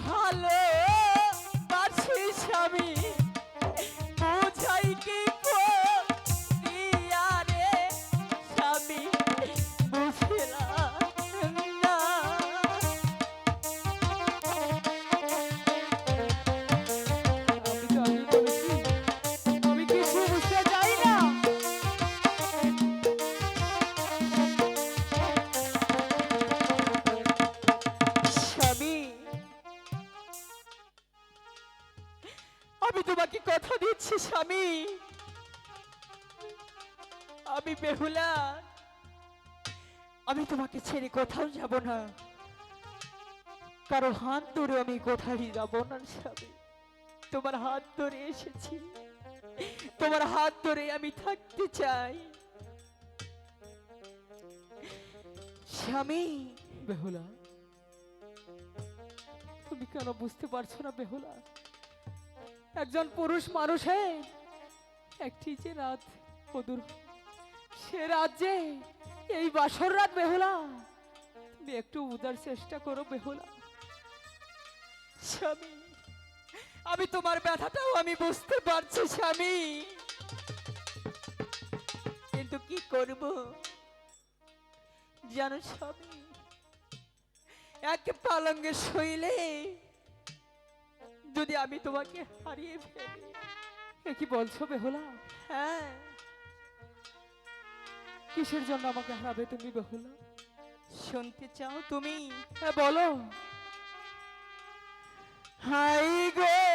ভালো আমি তোমাকে ছেড়ে কোথাও যাব না। কারও হাত ধরে আমি কোথায় যাব না স্বামী। তোমার হাত ধরে এসেছি। তোমার হাত ধরে আমি থাকতে চাই। স্বামী। বেহুলা, তুমি কেন বুঝতে পারছ না বেহুলা? একজন পুরুষ মানুষে একটি যে রাত অদূর সে রাজ্যে এই বাসর রাত বেহুলা। তুমি একটু উদার চেষ্টা করো বেহুলা। স্বামী, আমি তোমার ব্যথাটাও আমি বুঝতে পারছি, স্বামী। কিন্তু কি করব? জানো স্বামী, এক পালঙ্গে শৈলে যদি আমি তোমাকে হারিয়ে ফেলি কি বলছো বেহুলা? হ্যাঁ। কিসের জন্য আমাকে হারাবে তুমি বেহুলা শুনতে চাও তুমি? হ্যাঁ বলো। হাই গো!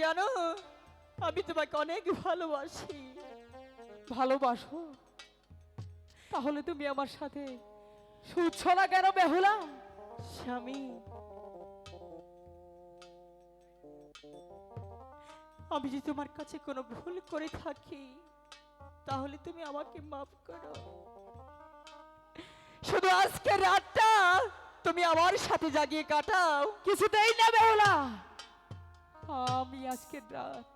জানো, আমি তোমাকে অনেক ভালোবাসি। ভালোবাসো? তাহলে তুমি আমার সাথে শুচ্ছ না কেন, বেহুলা? স্বামী, আমি যদি তোমার কাছে কোনো ভুল করে থাকি, তাহলে তুমি আমাকে মাফ করো। শুধু আজকে রাতটা তুমি আমার সাথে জাগিয়ে কাটাও। কিছুতেই না, বেহুলা। আমি আজকের রাত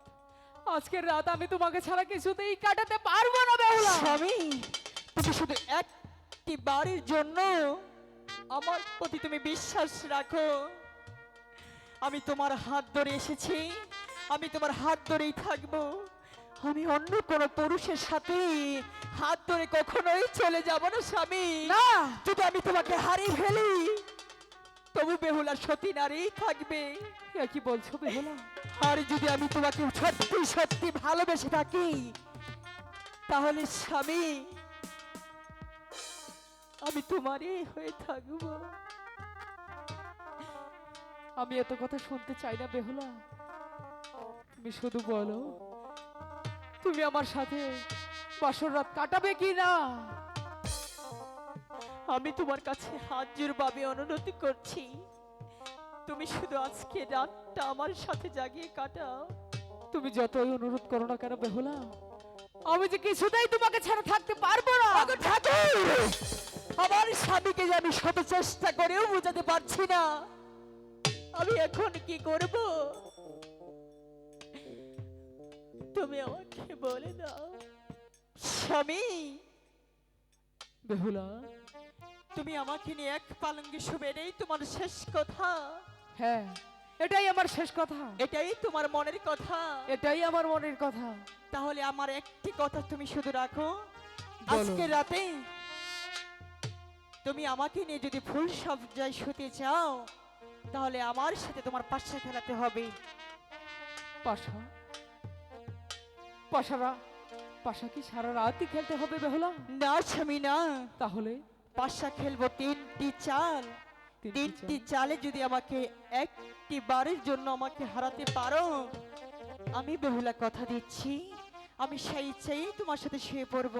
আজকের রাত আমি তোমাকে ছাড়া কিছুতেই কাটাতে পারব না বেহুলা। স্বামী তুমি শুধু একটি বারের জন্য আমার প্রতি তুমি বিশ্বাস রাখো। আমি তোমার হাত ধরে এসেছি আমি তোমার হাত ধরেই থাকব। আমি অন্য কোনো পুরুষের সাথে হাত ধরে কখনোই চলে যাব না স্বামী। না। যদি আমি তোমাকে হারিয়ে ফেলি তবু বেহুলা সতী নারী থাকবে। কি বলছো বেহুলা? আর যদি আমি তোমাকে সত্যি সত্যি ভালোবেসে থাকি তাহলে স্বামী আমি তোমারই হয়ে থাকব। আমি এত কথা শুনতে চাই না বেহুলা। তুমি শুধু বলো তুমি আমার সাথে বাসর রাত কাটাবে কি না আমি তোমার কাছে হাত জোরভাবে অনুরোধ করছি। তুমি শুধু আজকে রাতটা আমার সাথে জাগিয়ে কাটাও। তুমি যতই অনুরোধ করো না কেন বেহুলা আমি যে কিছুতেই তোমাকে ছাড়া থাকতে পারব না। আমার স্বামীকে যে আমি শত চেষ্টা করেও বোঝাতে পারছি না। আমি এখন কি করব? তুমি আমাকে বলে দাও। স্বামী! বেহুলা তুমি আমাকে নিয়ে এক পালঙ্গে শুবে নেই তোমার শেষ কথা। হ্যাঁ এটাই আমার শেষ কথা। এটাই তোমার মনের কথা। এটাই আমার মনের কথা। তাহলে আমার একটি কথা তুমি শুধু রাখো। আজকে রাতে তুমি আমাকে নিয়ে যদি ফুল সজ্জায় শুতে চাও তাহলে আমার সাথে তোমার পাশে খেলাতে হবে। পাশা? পাশারা? পাশা কি সারা রাতই খেলতে হবে বেহলা? না স্বামী না। তাহলে? পাশা খেলব তিনটি চাল। তিনটি চালে। যদি আমাকে একটি বারের জন্য আমাকে হারাতে পারো আমি বেহুলা কথা দিচ্ছি। আমি সেই ইচ্ছেই তোমার সাথে শুয়ে পড়ব।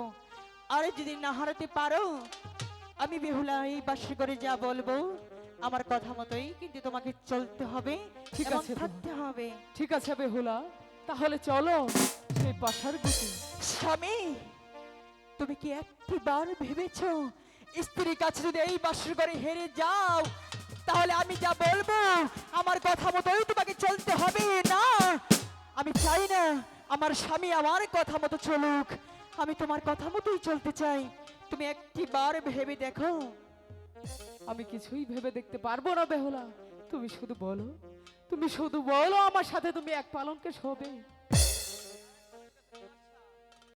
আর যদি না হারাতে পারো আমি বেহুলা এই বাসে করে যা বলব আমার কথা মতোই কিন্তু তোমাকে চলতে হবে ঠিক আছে। থাকতে হবে। ঠিক আছে বেহুলা তাহলে চলো সেই বাসার দিকে। স্বামী তুমি কি একটিবার ভেবেছো স্ত্রীর কাছে যদি এই বাসর ঘরে হেরে যাও, তাহলে আমি যা বলব, আমার কথা মতোই তোমাকে চলতে হবে, না। আমি চাই না আমার স্বামী আমার কথা মতো চলুক, আমি তোমার কথা মতোই চলতে চাই। তুমি একটিবার ভেবে দেখো। আমি কিছুই ভেবে দেখতে পারব না, বেহলা। তুমি শুধু বলো, তুমি শুধু বলো আমার সাথে তুমি এক পালনকে শোবে।